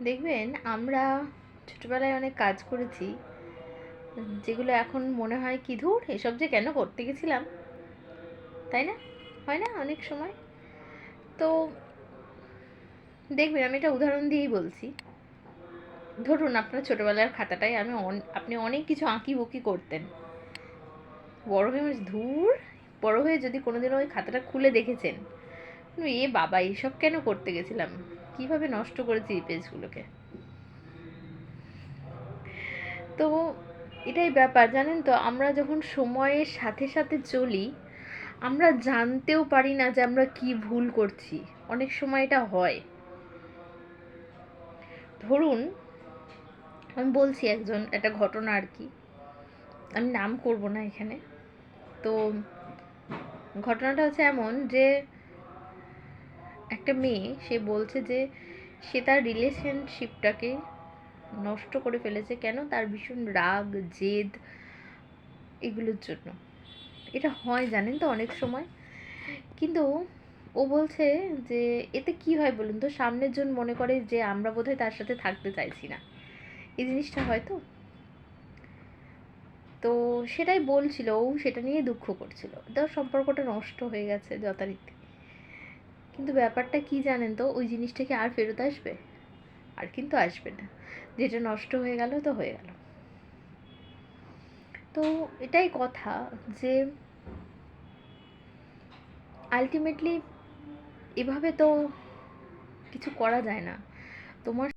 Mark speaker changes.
Speaker 1: দেখবেন আমরা ছোটোবেলায় অনেক কাজ করেছি যেগুলো এখন মনে হয় কি ধুর এসব যে কেন করতে গেছিলাম? তাই না? হয় না অনেক সময়? তো দেখবেন আমি এটা উদাহরণ দিয়েই বলছি। ধরুন আপনার ছোটোবেলার খাতাটায় আমি আপনি অনেক কিছু আঁকি বুকি করতেন। বড় হয়ে বলছি, ধুর বড় হয়ে যদি কোনোদিনও ওই খাতাটা খুলে দেখেছেন এ বাবা এইসব কেন করতে গেছিলাম? কীভাবে নষ্ট করেছি এই পেজগুলোকে? তো এটাই ব্যাপার, জানেন তো, আমরা যখন সময়ের সাথে সাথে চলি, আমরা জানতেও পারি না যে আমরা কি ভুল করছি। অনেক সময় এটা হয়। ধরুন, আমি বলছি একজন, একটা ঘটনা আর কি। আমি নাম করব না এখানে। তো ঘটনাটা হচ্ছে এমন যে একটা মেয়ে, সে বলছে যে সে তার রিলেশনশিপটাকে নষ্ট করে ফেলেছে কেন? তার ভীষণ রাগ, জেদ এগুলোর জন্য। এটা হয় জানেন তো অনেক সময়। কিন্তু ও বলছে যে এতে কি হয় বলুন তো? সামনের জন মনে করে যে আমরা বোধহয় তার সাথে থাকতে চাইছি না। এই জিনিসটা হয় তো। তো সেটাই বলছিল ও, সেটা নিয়ে দুঃখ করছিল। তার সম্পর্কটা নষ্ট হয়ে গেছে যথারীতি। কিন্তু ব্যাপারটা কি জানেন তো? ওই জিনিসটা কি আর ফেরত আসবে? আর কিন্তু আসবে না। যেটা নষ্ট হয়ে গেল, তো হয়ে গেল। তো এটাই কথা যে আলটিমেটলি এভাবে তো কিছু করা যায় না। তোমার